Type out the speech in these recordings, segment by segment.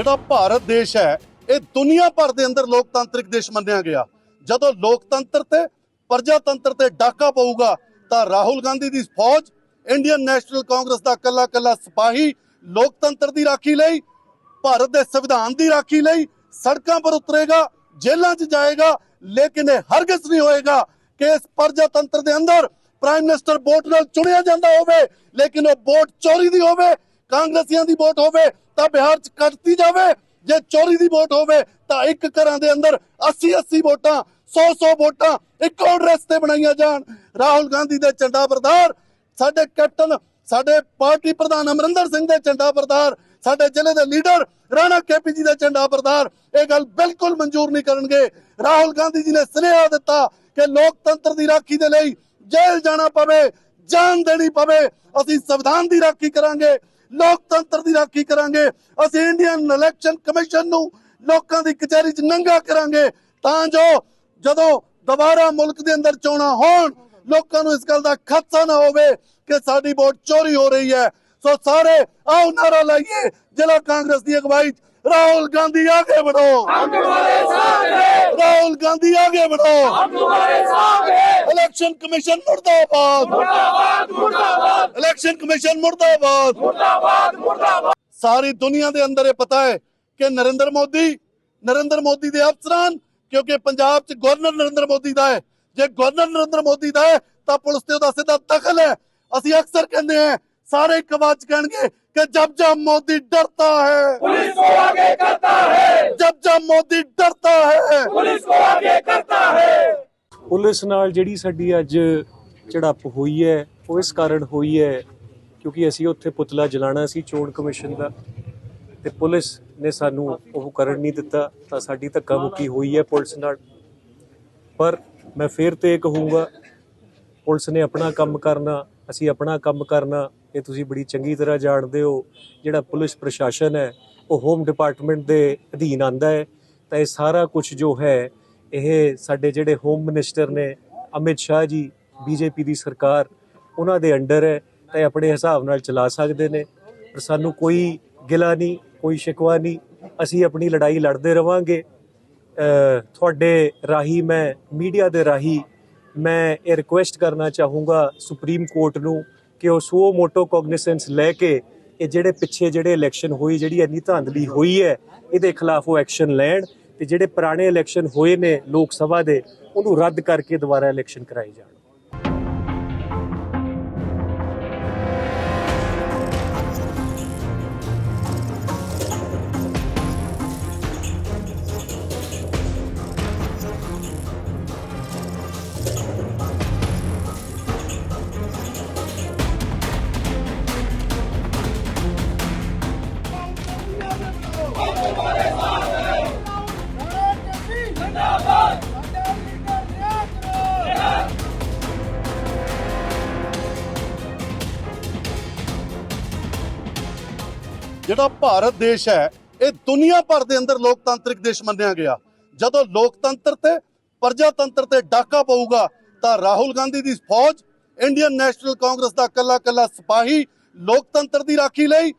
ਜਿਹੜਾ ਭਾਰਤ ਦੇਸ਼ ਹੈ, ਇਹ ਦੁਨੀਆ ਭਰ ਦੇ ਅੰਦਰ ਲੋਕਤਾਂਤਰਿਕ ਦੇਸ਼ ਮੰਨਿਆ ਗਿਆ। ਜਦੋਂ ਲੋਕਤੰਤਰ ਤੇ ਪ੍ਰਜਾਤੰਤਰ ਤੇ ਡਾਕਾ ਪਊਗਾ, ਤਾਂ ਰਾਹੁਲ ਗਾਂਧੀ ਦੀ ਫੌਜ, ਇੰਡੀਅਨ ਨੈਸ਼ਨਲ ਕਾਂਗਰਸ ਦਾ ਕੱਲਾ ਕੱਲਾ ਸਿਪਾਹੀ ਲੋਕਤੰਤਰ ਦੀ ਰਾਖੀ ਲਈ, ਭਾਰਤ ਦੇ ਸੰਵਿਧਾਨ ਦੀ ਰਾਖੀ ਲਈ ਸੜਕਾਂ ਪਰ ਉਤਰੇਗਾ, ਜੇਲ੍ਹਾਂ 'ਚ ਜਾਏਗਾ, ਲੇਕਿਨ ਇਹ ਹਰਗਿਜ਼ ਨਹੀਂ ਹੋਏਗਾ ਕਿ ਇਸ ਪ੍ਰਜਾਤੰਤਰ ਦੇ ਅੰਦਰ ਪ੍ਰਾਈਮ ਮਿਨਿਸਟਰ ਵੋਟ ਨਾਲ ਚੁਣਿਆ ਜਾਂਦਾ ਹੋਵੇ, ਲੇਕਿਨ ਉਹ ਵੋਟ ਚੋਰੀ ਦੀ ਹੋਵੇ ਕਾਂਗਰਸੀਆਂ ਦੀ ਵੋਟ ਹੋਵੇ ਤਾਂ ਬਿਹਾਰ 'ਚ ਕੱਟਦੀ ਜਾਵੇ। ਜੇ ਚੋਰੀ ਦੀ ਵੋਟ ਹੋਵੇ ਤਾਂ ਇੱਕ ਘਰਾਂ ਦੇ ਅੰਦਰ 80 80 ਵੋਟਾਂ 100 100 ਵੋਟਾਂ ਇੱਕੋ ਐਡਰੈਸ ਤੇ ਬਣਾਈਆਂ ਜਾਣ। ਰਾਹੁਲ ਗਾਂਧੀ ਦੇ ਝੰਡਾ ਬਰਦਾਰ ਸਾਡੇ ਕੈਪਟਨ, ਸਾਡੇ ਪਾਰਟੀ ਪ੍ਰਧਾਨ ਅਮਰਿੰਦਰ ਸਿੰਘ ਦੇ ਝੰਡਾ ਬਰਦਾਰ ਸਾਡੇ ਜ਼ਿਲ੍ਹੇ ਦੇ ਲੀਡਰ ਰਾਣਾ ਕੇਪੀ ਜੀ ਦੇ ਝੰਡਾ ਬਰਦਾਰ ਇਹ ਗੱਲ ਬਿਲਕੁਲ ਮਨਜ਼ੂਰ ਨਹੀਂ ਕਰਨਗੇ। ਰਾਹੁਲ ਗਾਂਧੀ ਜੀ ਨੇ ਸੁਨੇਹਾ ਦਿੱਤਾ ਕਿ ਲੋਕਤੰਤਰ ਦੀ ਰਾਖੀ ਦੇ ਲਈ ਜੇਲ੍ਹ ਜਾਣਾ ਪਵੇ, ਜਾਨ ਦੇਣੀ ਪਵੇ। ਅਸੀਂ ਸੰਵਿਧਾਨ ਦੀ ਰਾਖੀ ਕਰਾਂਗੇ। ਲੋਕਤੰਤਰ ਦੀ ਰਾਖੀ ਕਰਾਂਗੇ। ਅਸੀਂ ਇੰਡੀਅਨ ਇਲੈਕਸ਼ਨ ਕਮਿਸ਼ਨ ਨੂੰ ਲੋਕਾਂ ਦੀ ਕਚਹਿਰੀ 'ਚ ਨੰਗਾ ਕਰਾਂਗੇ। ਤਾਂ ਜੋ ਜਦੋਂ ਦੁਬਾਰਾ ਮੁਲਕ ਦੇ ਅੰਦਰ ਚੋਣਾਂ ਹੋਣ ਲੋਕਾਂ ਨੂੰ ਇਸ ਗੱਲ ਦਾ ਖਤਸਾ ਨਾ ਹੋਵੇ ਕਿ ਸਾਡੀ ਵੋਟ ਚੋਰੀ ਹੋ ਰਹੀ ਹੈ। ਸੋ ਸਾਰੇ ਆਓ ਨਾਰਾ ਲਾਈਏ ਜ਼ਿਲ੍ਹਾ ਕਾਂਗਰਸ ਦੀ ਅਗਵਾਈ ਚ। ਰਾਹੁਲ ਗਾਂਧੀ ਆਗੇ ਵਧੋ। ਰਾਹੁਲ ਗਾਂਧੀ ਆਗੇ ਵਧੋ। ਇਲੈਕਸ਼ਨ ਕਮਿਸ਼ਨ ਮੁਰਦਾਬਾਦ। ਮੁਰਦਾਬਾਦ। ਇਲੈਕਸ਼ਨ ਕਮਿਸ਼ਨ ਮੁਰਦਾਬਾਦ। ਮੁਰਦਾਬਾਦ ਮੁਰਦਾਬਾਦ। ਸਾਰੀ ਦੁਨੀਆ ਦੇ ਅੰਦਰ ਇਹ ਪਤਾ ਹੈ ਕਿ ਨਰਿੰਦਰ ਮੋਦੀ ਨਰਿੰਦਰ ਮੋਦੀ ਦੇ ਅਫਸਰਾਂ ਕਿਉਂਕਿ ਪੰਜਾਬ 'ਚ ਗਵਰਨਰ ਨਰਿੰਦਰ ਮੋਦੀ ਦਾ ਹੈ। ਜੇ ਗਵਰਨਰ ਨਰਿੰਦਰ ਮੋਦੀ ਦਾ ਹੈ ਤਾਂ ਪੁਲਿਸ ਤੇ ਉਹਦਾ ਸਿੱਧਾ ਦਖਲ ਹੈ। ਅਸੀਂ ਅਕਸਰ ਕਹਿੰਦੇ ਆ ਸਾਰੇ ਕਵਾਚ ਕਹਿਣਗੇ ਕਿ ਜਬ ਜਬ ਮੋਦੀ ਡਰਤਾ ਹੈ। ਪੁਲਿਸ ਕੋ ਆਗੇ ਕਰਤਾ ਹੈ। ਜਬ ਜਬ ਮੋਦੀ ਡਰਤਾ ਹੈ। ਪੁਲਿਸ ਕੋ ਆਗੇ ਕਰਤਾ ਹੈ। ਪੁਲਿਸ ਨਾਲ ਜਿਹੜੀ ਸਾਡੀ ਅੱਜ ਝੜਪ ਹੋਈ ਹੈ ਉਹ ਇਸ ਕਾਰਨ ਹੋਈ ਹੈ ਕਿਉਂਕਿ ਅਸੀਂ ਉੱਥੇ ਪੁਤਲਾ ਜਲਾਣਾ ਸੀ ਚੋਣ ਕਮਿਸ਼ਨ ਦਾ ਤੇ ਪੁਲਿਸ ਨੇ ਸਾਨੂੰ ਉਹ ਕਰਨ ਨਹੀਂ ਦਿੱਤਾ, ਤਾਂ ਸਾਡੀ ਧੱਕਾ ਮੁੱਕੀ ਹੋਈ ਹੈ ਪੁਲਿਸ ਨਾਲ। ਪਰ ਮੈਂ ਫੇਰ ਤੇ ਕਹੂੰਗਾ, ਪੁਲਿਸ ਨੇ ਆਪਣਾ ਕੰਮ ਕਰਨਾ, ਅਸੀਂ ਆਪਣਾ ਕੰਮ ਕਰਨਾ, ਇਹ ਤੁਸੀਂ ਬੜੀ ਚੰਗੀ ਤਰ੍ਹਾਂ ਜਾਣਦੇ ਹੋ, ਜਿਹੜਾ ਪੁਲਿਸ ਪ੍ਰਸ਼ਾਸਨ ਹੈ, ਉਹ ਹੋਮ ਡਿਪਾਰਟਮੈਂਟ ਦੇ ਅਧੀਨ ਆਂਦਾ ਹੈ, ਤਾਂ ਇਹ ਸਾਰਾ ਕੁਝ ਜੋ ਹੈ, ਇਹ ਸਾਡੇ ਜਿਹੜੇ ਹੋਮ ਮਿਨਿਸਟਰ ਨੇ, ਅਮਿਤ ਸ਼ਾਹ ਜੀ, ਬੀਜੇਪੀ ਦੀ ਸਰਕਾਰ ਉਹਨਾਂ ਦੇ ਅੰਡਰ ਹੈ, ਤਾਂ ਇਹ ਆਪਣੇ ਹਿਸਾਬ ਨਾਲ ਚਲਾ ਸਕਦੇ ਨੇ। ਪਰ ਸਾਨੂੰ ਕੋਈ ਗਿਲਾ ਨਹੀਂ, ਕੋਈ ਸ਼ਿਕਵਾ ਨਹੀਂ। ਅਸੀਂ ਆਪਣੀ ਲੜਾਈ ਲੜਦੇ ਰਵਾਂਗੇ। ਤੁਹਾਡੇ ਰਾਹੀਂ ਮੈਂ, ਮੀਡੀਆ ਦੇ ਰਾਹੀਂ ਮੈਂ ਇਹ ਰਿਕੁਐਸਟ ਕਰਨਾ ਚਾਹੂੰਗਾ ਸੁਪਰੀਮ ਕੋਰਟ ਨੂੰ ਕਿ ਉਹ ਸੋ ਮੋਟੋ ਕੋਗਨੀਸੈਂਸ ਲੈ ਕੇ ਇਹ ਜਿਹੜੇ ਪਿੱਛੇ ਜਿਹੜੇ ਇਲੈਕਸ਼ਨ ਹੋਈ, ਜਿਹੜੀ ਇੰਨੀ ਧਾਂਦਲੀ ਹੋਈ ਹੈ, ਇਹਦੇ ਖਿਲਾਫ ਉਹ ਐਕਸ਼ਨ ਲੈਣ ਤੇ ਜਿਹੜੇ ਪੁਰਾਣੇ ਇਲੈਕਸ਼ਨ ਹੋਏ ਨੇ ਲੋਕ ਸਭਾ ਦੇ, ਉਹਨੂੰ ਰੱਦ ਕਰਕੇ ਦੁਬਾਰਾ ਇਲੈਕਸ਼ਨ ਕਰਾਏ ਜਾਣ। ਜਿਹੜਾ ਭਾਰਤ ਦੇਸ਼ ਹੈ, ਇਹ ਦੁਨੀਆ ਭਰ ਦੇ ਅੰਦਰ ਲੋਕਤਾਂਤਰਿਕ ਦੇਸ਼ ਮੰਨਿਆ ਗਿਆ। ਜਦੋਂ ਲੋਕਤੰਤਰ ਤੇ ਪ੍ਰਜਾਤੰਤਰ ਤੇ ਡਾਕਾ ਪਊਗਾ, ਤਾਂ ਰਾਹੁਲ ਗਾਂਧੀ ਦੀ ਫੌਜ, ਇੰਡੀਅਨ ਨੈਸ਼ਨਲ ਕਾਂਗਰਸ ਦਾ ਕੱਲਾ ਕੱਲਾ ਸਿਪਾਹੀ ਲੋਕਤੰਤਰ ਦੀ ਰਾਖੀ ਲਈ,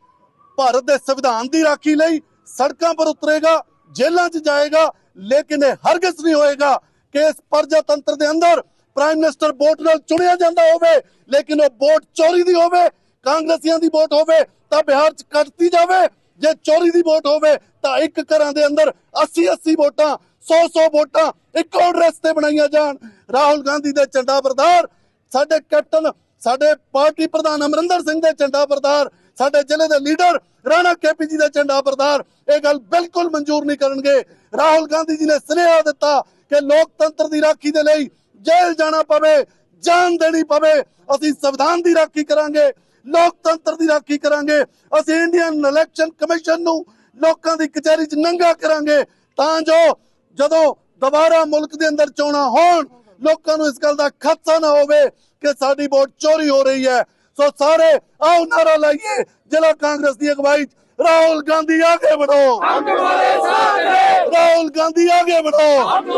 ਭਾਰਤ ਦੇ ਸੰਵਿਧਾਨ ਦੀ ਰਾਖੀ ਲਈ ਸੜਕਾਂ ਪਰ ਉਤਰੇਗਾ, ਜੇਲ੍ਹਾਂ 'ਚ ਜਾਏਗਾ, ਲੇਕਿਨ ਇਹ ਹਰਗਿਜ਼ ਨਹੀਂ ਹੋਏਗਾ ਕਿ ਇਸ ਪ੍ਰਜਾਤੰਤਰ ਦੇ ਅੰਦਰ ਪ੍ਰਾਈਮ ਮਿਨਿਸਟਰ ਵੋਟ ਨਾਲ ਚੁਣਿਆ ਜਾਂਦਾ ਹੋਵੇ, ਲੇਕਿਨ ਉਹ ਵੋਟ ਚੋਰੀ ਦੀ ਹੋਵੇ, ਕਾਂਗਰਸੀਆਂ ਦੀ ਵੋਟ ਹੋਵੇ ਤਾਂ ਬਿਹਾਰ 'ਚ ਕੱਟਤੀ ਜਾਵੇ, ਜੇ ਚੋਰੀ ਦੀ ਵੋਟ ਹੋਵੇ, ਤਾਂ ਇੱਕ ਘਰਾਂ ਦੇ ਅੰਦਰ 80 80 ਵੋਟਾਂ 100 100 ਵੋਟਾਂ ਇੱਕੋ ਐਡਰੈਸ ਤੇ ਬਣਾਈਆਂ ਜਾਣ। ਰਾਹੁਲ ਗਾਂਧੀ ਦੇ ਝੰਡਾ ਬਰਦਾਰ ਸਾਡੇ ਕੈਪਟਨ, ਸਾਡੇ ਪਾਰਟੀ ਪ੍ਰਧਾਨ ਅਮਰਿੰਦਰ ਸਿੰਘ ਦੇ ਝੰਡਾ ਬਰਦਾਰ ਸਾਡੇ ਜ਼ਿਲ੍ਹੇ ਦੇ ਲੀਡਰ ਰਾਣਾ ਕੇਪੀ ਜੀ ਦੇ ਝੰਡਾ ਬਰਦਾਰ ਇਹ ਗੱਲ ਬਿਲਕੁਲ ਮਨਜ਼ੂਰ ਨਹੀਂ ਕਰਨਗੇ। ਰਾਹੁਲ ਗਾਂਧੀ ਜੀ ਨੇ ਸੁਨੇਹਾ ਦਿੱਤਾ ਕਿ ਲੋਕਤੰਤਰ ਦੀ ਰਾਖੀ ਦੇ ਲਈ ਜੇਲ੍ਹ ਜਾਣਾ ਪਵੇ, ਜਾਨ ਦੇਣੀ ਪਵੇ। ਅਸੀਂ ਸੰਵਿਧਾਨ ਦੀ ਰਾਖੀ ਕਰਾਂਗੇ। ਲੋਕਤੰਤਰ ਦੀ ਰਾਖੀ ਕਰਾਂਗੇ। ਅਸੀਂ ਇੰਡੀਅਨ ਇਲੈਕਸ਼ਨ ਕਮਿਸ਼ਨ ਨੂੰ ਲੋਕਾਂ ਦੀ ਕਚਹਿਰੀ 'ਚ ਨੰਗਾ ਕਰਾਂਗੇ। ਤਾਂ ਜੋ ਜਦੋਂ ਦੁਬਾਰਾ ਮੁਲਕ ਦੇ ਅੰਦਰ ਚੋਣਾਂ ਹੋਣ, ਲੋਕਾਂ ਨੂੰ ਇਸ ਗੱਲ ਦਾ ਖਦਸ਼ਾ ਨਾ ਹੋਵੇ ਕਿ ਸਾਡੀ ਵੋਟ ਚੋਰੀ ਹੋ ਰਹੀ ਹੈ। ਸੋ ਸਾਰੇ ਆਓ ਨਾਰਾ ਲਾਈਏ ਜ਼ਿਲ੍ਹਾ ਕਾਂਗਰਸ ਦੀ ਅਗਵਾਈ ਰਾਹੁਲ ਗਾਂਧੀ ਆਗੇ ਵਧੋ। ਹਮ ਰਾਹੁਲ ਗਾਂਧੀ ਆਗੇ ਵਧੋ। ਹਮ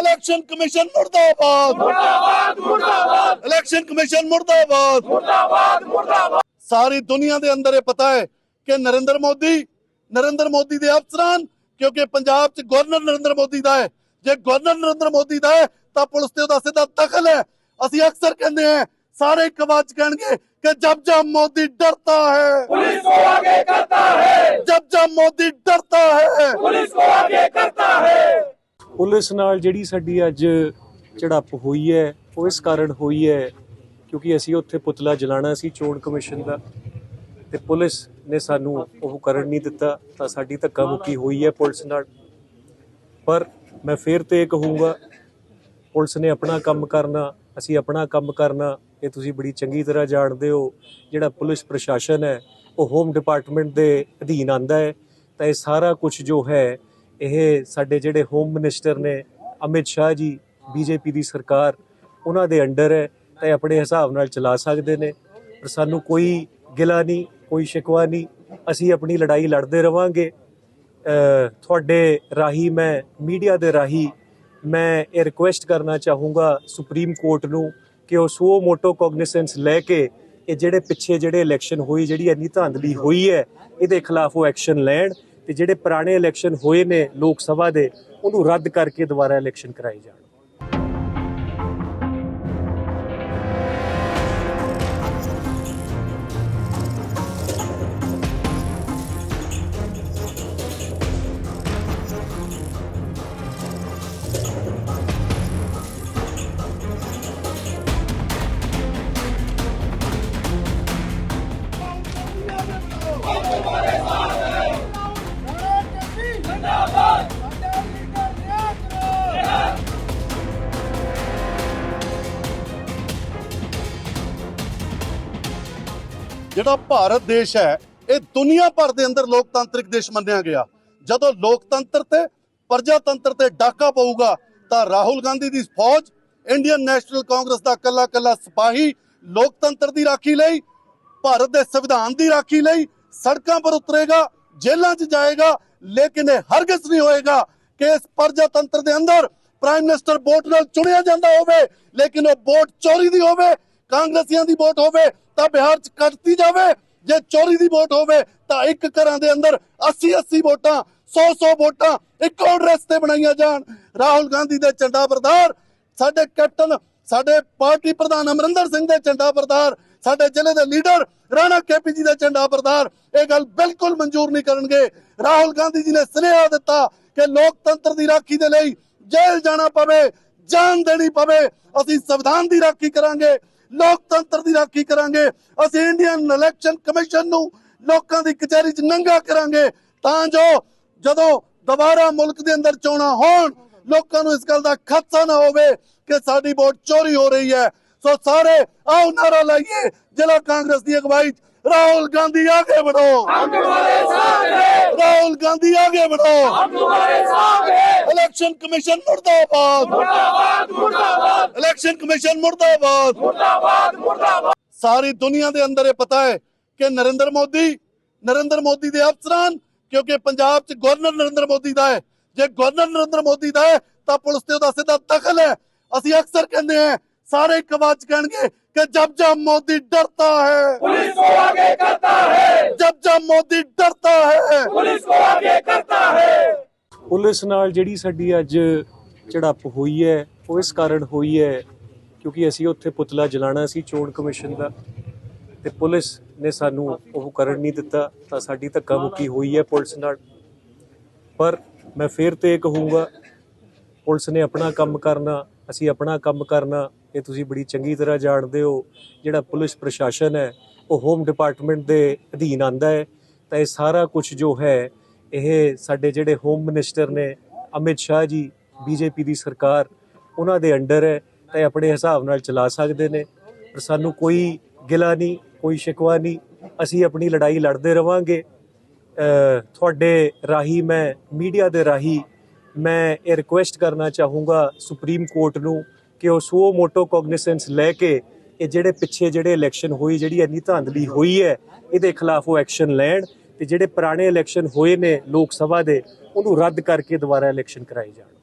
ਇਲੈਕਸ਼ਨ ਕਮਿਸ਼ਨ ਮੁਰਦਾਬਾਦ। ਇਲੈਕਸ਼ਨ ਕਮਿਸ਼ਨ ਮੁਰਦਾਬਾਦ। ਸਾਰੀ ਦੁਨੀਆ ਦੇ ਅੰਦਰ ਇਹ ਪਤਾ ਹੈ ਕਿ ਨਰਿੰਦਰ ਮੋਦੀ ਨਰਿੰਦਰ ਮੋਦੀ ਦੇ ਅਫਸਰਾਂ ਕਿਉਂਕਿ ਪੰਜਾਬ 'ਚ ਗਵਰਨਰ ਨਰਿੰਦਰ ਮੋਦੀ ਦਾ ਹੈ। ਜੇ ਗਵਰਨਰ ਨਰਿੰਦਰ ਮੋਦੀ ਦਾ ਹੈ ਤਾਂ ਪੁਲਿਸ ਤੇ ਉਹਦਾ ਸਿੱਧਾ ਦਖਲ ਹੈ। ਅਸੀਂ ਅਕਸਰ ਕਹਿੰਦੇ ਆ ਸਾਰੇ ਕਵਾਚ ਕਹਿਣਗੇ ਕਿ ਜਬ ਜਬ ਮੋਦੀ ਡਰਤਾ ਹੈ ਪੁਲਿਸ ਕੋ ਆਗੇ ਕਰਤਾ ਹੈ। ਜਬ ਜਬ ਮੋਦੀ ਡਰਤਾ ਹੈ। ਪੁਲਿਸ ਕੋ ਆਗੇ ਕਰਤਾ ਹੈ। ਪੁਲਿਸ ਨਾਲ ਜਿਹੜੀ ਸਾਡੀ ਅੱਜ ਝੜਪ ਹੋਈ ਹੈ ਉਹ ਇਸ ਕਾਰਨ ਹੋਈ ਹੈ ਕਿਉਂਕਿ ਅਸੀਂ ਉੱਥੇ ਪੁਤਲਾ ਜਲਾਣਾ ਸੀ ਚੋਣ ਕਮਿਸ਼ਨ ਦਾ ਤੇ ਪੁਲਿਸ ਨੇ ਸਾਨੂੰ ਉਹ ਕਰਨ ਨਹੀਂ ਦਿੱਤਾ ਤਾਂ ਸਾਡੀ ਧੱਕਾ ਮੁੱਕੀ ਹੋਈ ਹੈ ਪੁਲਿਸ ਨਾਲ। ਪਰ ਮੈਂ ਫੇਰ ਤੇ ਕਹੂੰਗਾ ਪੁਲਿਸ ਨੇ ਆਪਣਾ ਕੰਮ ਕਰਨਾ ਅਸੀਂ ਆਪਣਾ ਕੰਮ ਕਰਨਾ ਕਿ ਤੁਸੀਂ ਬੜੀ ਚੰਗੀ ਤਰ੍ਹਾਂ ਜਾਣਦੇ ਹੋ, ਜਿਹੜਾ ਪੁਲਿਸ ਪ੍ਰਸ਼ਾਸਨ ਹੈ, ਉਹ ਹੋਮ ਡਿਪਾਰਟਮੈਂਟ ਦੇ ਅਧੀਨ ਆਂਦਾ ਹੈ। ਤਾਂ ਇਹ ਸਾਰਾ ਕੁਝ ਜੋ ਹੈ, ਇਹ ਸਾਡੇ ਜਿਹੜੇ ਹੋਮ ਮਿਨਿਸਟਰ ਨੇ, ਅਮਿਤ ਸ਼ਾਹ ਜੀ ਬੀਜੇਪੀ ਦੀ ਸਰਕਾਰ, ਉਹਨਾਂ ਦੇ ਅੰਡਰ ਹੈ। ਤਾਂ ਇਹ ਆਪਣੇ ਹਿਸਾਬ ਨਾਲ ਚਲਾ ਸਕਦੇ ਨੇ। ਪਰ ਸਾਨੂੰ ਕੋਈ ਗਿਲਾ ਨਹੀਂ, ਕੋਈ ਸ਼ਿਕਵਾ ਨਹੀਂ। ਅਸੀਂ ਆਪਣੀ ਲੜਾਈ ਲੜਦੇ ਰਵਾਂਗੇ। ਤੁਹਾਡੇ ਰਾਹੀਂ ਮੈਂ, ਮੀਡੀਆ ਦੇ ਰਾਹੀਂ ਮੈਂ ਇਹ ਰਿਕੁਐਸਟ ਕਰਨਾ ਚਾਹੂੰਗਾ ਸੁਪਰੀਮ ਕੋਰਟ ਨੂੰ ਕਿ ਉਹ ਸੋ ਮੋਟੋ ਕੋਗਨੀਸੈਂਸ ਲੈ ਕੇ ਇਹ ਜਿਹੜੇ ਪਿੱਛੇ ਜਿਹੜੇ ਇਲੈਕਸ਼ਨ ਹੋਈ, ਜਿਹੜੀ ਇੰਨੀ ਧਾਂਦਲੀ ਹੋਈ ਹੈ, ਇਹਦੇ ਖਿਲਾਫ ਉਹ ਐਕਸ਼ਨ ਲੈਣ ਤੇ ਜਿਹੜੇ ਪੁਰਾਣੇ ਇਲੈਕਸ਼ਨ ਹੋਏ ਨੇ ਲੋਕ ਸਭਾ ਦੇ, ਉਹਨੂੰ ਰੱਦ ਕਰਕੇ ਦੁਬਾਰਾ ਇਲੈਕਸ਼ਨ ਕਰਾਏ ਜਾਣ। ਜਿਹੜਾ ਭਾਰਤ ਦੇਸ਼ ਹੈ, ਇਹ ਦੁਨੀਆ ਭਰ ਦੇ ਅੰਦਰ ਲੋਕਤਾਂਤਰਿਕ ਦੇਸ਼ ਮੰਨਿਆ ਗਿਆ। ਜਦੋਂ ਲੋਕਤੰਤਰ ਤੇ ਪ੍ਰਜਾਤੰਤਰ ਤੇ ਡਾਕਾ ਪਊਗਾ, ਤਾਂ ਰਾਹੁਲ ਗਾਂਧੀ ਦੀ ਫੌਜ, ਇੰਡੀਅਨ ਨੈਸ਼ਨਲ ਕਾਂਗਰਸ ਦਾ ਕੱਲਾ ਕੱਲਾ ਸਿਪਾਹੀ ਲੋਕਤੰਤਰ ਦੀ ਰਾਖੀ ਲਈ, ਭਾਰਤ ਦੇ ਸੰਵਿਧਾਨ ਦੀ ਰਾਖੀ ਲਈ ਸੜਕਾਂ ਪਰ ਉਤਰੇਗਾ, ਜੇਲ੍ਹਾਂ 'ਚ ਜਾਏਗਾ, ਲੇਕਿਨ ਇਹ ਹਰਗਿਜ਼ ਨਹੀਂ ਹੋਏਗਾ ਕਿ ਇਸ ਪ੍ਰਜਾਤੰਤਰ ਦੇ ਅੰਦਰ ਪ੍ਰਾਈਮ ਮਿਨਿਸਟਰ ਵੋਟ ਨਾਲ ਚੁਣਿਆ ਜਾਂਦਾ ਹੋਵੇ, ਲੇਕਿਨ ਉਹ ਵੋਟ ਚੋਰੀ ਦੀ ਹੋਵੇ ਕਾਂਗਰਸੀਆਂ ਦੀ ਵੋਟ ਹੋਵੇ ਤਾਂ ਬਿਹਾਰ 'ਚ ਕੱਟਦੀ ਜਾਵੇ। ਜੇ ਚੋਰੀ ਦੀ ਵੋਟ ਹੋਵੇ ਤਾਂ ਇੱਕ ਘਰਾਂ ਦੇ ਅੰਦਰ 80 80 ਵੋਟਾਂ 100 100 ਵੋਟਾਂ ਇੱਕੋ ਐਡਰੈਸ ਤੇ ਬਣਾਈਆਂ ਜਾਣ। ਰਾਹੁਲ ਗਾਂਧੀ ਦੇ ਝੰਡਾ ਬਰਦਾਰ ਸਾਡੇ ਕੈਪਟਨ, ਸਾਡੇ ਪਾਰਟੀ ਪ੍ਰਧਾਨ ਅਮਰਿੰਦਰ ਸਿੰਘ ਦੇ ਝੰਡਾ ਬਰਦਾਰ ਸਾਡੇ ਜ਼ਿਲ੍ਹੇ ਦੇ ਲੀਡਰ ਰਾਣਾ ਕੇਪੀ ਜੀ ਦੇ ਝੰਡਾ ਬਰਦਾਰ ਇਹ ਗੱਲ ਬਿਲਕੁਲ ਮਨਜ਼ੂਰ ਨਹੀਂ ਕਰਨਗੇ। ਰਾਹੁਲ ਗਾਂਧੀ ਜੀ ਨੇ ਸੁਨੇਹਾ ਦਿੱਤਾ ਕਿ ਲੋਕਤੰਤਰ ਦੀ ਰਾਖੀ ਦੇ ਲਈ ਜੇਲ੍ਹ ਜਾਣਾ ਪਵੇ, ਜਾਨ ਦੇਣੀ ਪਵੇ। ਅਸੀਂ ਸੰਵਿਧਾਨ ਦੀ ਰਾਖੀ ਕਰਾਂਗੇ। ਲੋਕਤੰਤਰ ਦੀ ਰਾਖੀ ਕਰਾਂਗੇ। ਅਸੀਂ ਇੰਡੀਅਨ ਇਲੈਕਸ਼ਨ ਕਮਿਸ਼ਨ ਨੂੰ ਲੋਕਾਂ ਦੀ ਕਚਹਿਰੀ 'ਚ ਨੰਗਾ ਕਰਾਂਗੇ। ਤਾਂ ਜੋ ਜਦੋਂ ਦੁਬਾਰਾ ਮੁਲਕ ਦੇ ਅੰਦਰ ਚੋਣਾਂ ਹੋਣ, ਲੋਕਾਂ ਨੂੰ ਇਸ ਗੱਲ ਦਾ ਖਦਸ਼ਾ ਨਾ ਹੋਵੇ ਕਿ ਸਾਡੀ ਵੋਟ ਚੋਰੀ ਹੋ ਰਹੀ ਹੈ। ਸੋ ਸਾਰੇ ਆਓ ਨਾਰਾ ਲਾਈਏ। ਜ਼ਿਲ੍ਹਾ ਕਾਂਗਰਸ ਦੀ ਅਗਵਾਈ 'ਚ ਰਾਹੁਲ ਗਾਂਧੀ ਆਗੇ बढ़ो हम तुम्हारे साथ हैं ਰਾਹੁਲ ਗਾਂਧੀ ਆਗੇ बढ़ो हम तुम्हारे साथ हैं ਇਲੈਕਸ਼ਨ ਕਮਿਸ਼ਨ ਮੁਰਦਾਬਾਦ मुर्दाबाद मुर्दाबाद ਇਲੈਕਸ਼ਨ ਕਮਿਸ਼ਨ ਮੁਰਦਾਬਾਦ मुर्दाबाद मुर्दाबाद ਸਾਰੀ ਦੁਨੀਆ ਦੇ ਅੰਦਰ ਇਹ ਪਤਾ ਹੈ ਕਿ ਨਰਿੰਦਰ ਮੋਦੀ ਨਰਿੰਦਰ ਮੋਦੀ ਦੇ ਅਫਸਰਾਂ ਕਿਉਂਕਿ ਪੰਜਾਬ 'ਚ ਗਵਰਨਰ ਨਰਿੰਦਰ ਮੋਦੀ ਦਾ ਹੈ ਜੇ ਗਵਰਨਰ ਨਰਿੰਦਰ ਮੋਦੀ ਦਾ ਹੈ ਤਾਂ ਪੁਲਿਸ ਤੇ ਉਹਦਾ ਸਿੱਧਾ ਦਖਲ ਹੈ ਅਸੀਂ ਅਕਸਰ ਕਹਿੰਦੇ ਹਾਂ ਸਾਰੇ ਇੱਕ ਆਵਾਜ਼ 'ਚ ਕਹਿਣਗੇ ਕਿ ਜਬ ਜਬ ਮੋਦੀ ਡਰਤਾ ਹੈ पुलिस को आगे करता है ਜਬ ਜਬ ਮੋਦੀ ਡਰਤਾ ਹੈ पुलिस को आगे करता है ਪੁਲਿਸ ਨਾਲ ਜਿਹੜੀ ਸਾਡੀ ਅੱਜ ਝੜਪ ਹੋਈ ਹੈ ਉਹ ਇਸ ਕਾਰਨ ਹੋਈ ਹੈ ਕਿਉਂਕਿ ਅਸੀਂ ਉੱਥੇ ਪੁਤਲਾ ਜਲਾਣਾ ਸੀ ਚੋਣ ਕਮਿਸ਼ਨ ਦਾ ਤੇ ਪੁਲਿਸ ਨੇ ਸਾਨੂੰ ਉਹ ਕਰਨ ਨਹੀਂ ਦਿੱਤਾ ਤਾਂ ਸਾਡੀ ਧੱਕਾ ਮੁੱਕੀ ਹੋਈ ਹੈ ਪੁਲਿਸ ਨਾਲ ਪਰ ਮੈਂ ਫੇਰ ਤੇ ਇਹ ਕਹੂੰਗਾ ਪੁਲਿਸ ਨੇ ਆਪਣਾ ਕੰਮ ਕਰਨਾ ਅਸੀਂ ਆਪਣਾ ਕੰਮ ਕਰਨਾ ਇਹ ਤੁਸੀਂ ਬੜੀ ਚੰਗੀ ਤਰ੍ਹਾਂ ਜਾਣਦੇ ਹੋ ਜਿਹੜਾ ਪੁਲਿਸ ਪ੍ਰਸ਼ਾਸਨ ਹੈ, ਉਹ ਹੋਮ ਡਿਪਾਰਟਮੈਂਟ ਦੇ ਅਧੀਨ ਆਂਦਾ ਹੈ। ਤਾਂ ਇਹ ਸਾਰਾ ਕੁਝ ਜੋ ਹੈ, ਇਹ ਸਾਡੇ ਜਿਹੜੇ ਹੋਮ ਮਿਨਿਸਟਰ ਨੇ, ਅਮਿਤ ਸ਼ਾਹ ਜੀ, ਬੀਜੇਪੀ ਦੀ ਸਰਕਾਰ, ਉਹਨਾਂ ਦੇ ਅੰਡਰ ਹੈ। ਤਾਂ ਇਹ ਆਪਣੇ ਹਿਸਾਬ ਨਾਲ ਚਲਾ ਸਕਦੇ ਨੇ। ਪਰ ਸਾਨੂੰ ਕੋਈ ਗਿਲਾ ਨਹੀਂ, ਕੋਈ ਸ਼ਿਕਵਾ ਨਹੀਂ। ਅਸੀਂ ਆਪਣੀ ਲੜਾਈ ਲੜਦੇ ਰਵਾਂਗੇ। ਤੁਹਾਡੇ ਰਾਹੀਂ ਮੈਂ, ਮੀਡੀਆ ਦੇ ਰਾਹੀਂ ਮੈਂ ਇਹ ਰਿਕੁਐਸਟ ਕਰਨਾ ਚਾਹੂੰਗਾ ਸੁਪਰੀਮ ਕੋਰਟ ਨੂੰ ਕਿ ਉਹ ਸੋ ਮੋਟੋ ਕੋਗਨੀਸੈਂਸ ਲੈ ਕੇ ਇਹ ਜਿਹੜੇ ਪਿੱਛੇ ਜਿਹੜੇ ਇਲੈਕਸ਼ਨ ਹੋਈ, ਜਿਹੜੀ ਇੰਨੀ ਧਾਂਦਲੀ ਹੋਈ ਹੈ, ਇਹਦੇ ਖਿਲਾਫ ਉਹ ਐਕਸ਼ਨ ਲੈਣ ਤੇ ਜਿਹੜੇ ਪੁਰਾਣੇ ਇਲੈਕਸ਼ਨ ਹੋਏ ਨੇ ਲੋਕ ਸਭਾ ਦੇ, ਉਹਨੂੰ ਰੱਦ ਕਰਕੇ ਦੁਬਾਰਾ ਇਲੈਕਸ਼ਨ ਕਰਾਏ ਜਾਣ।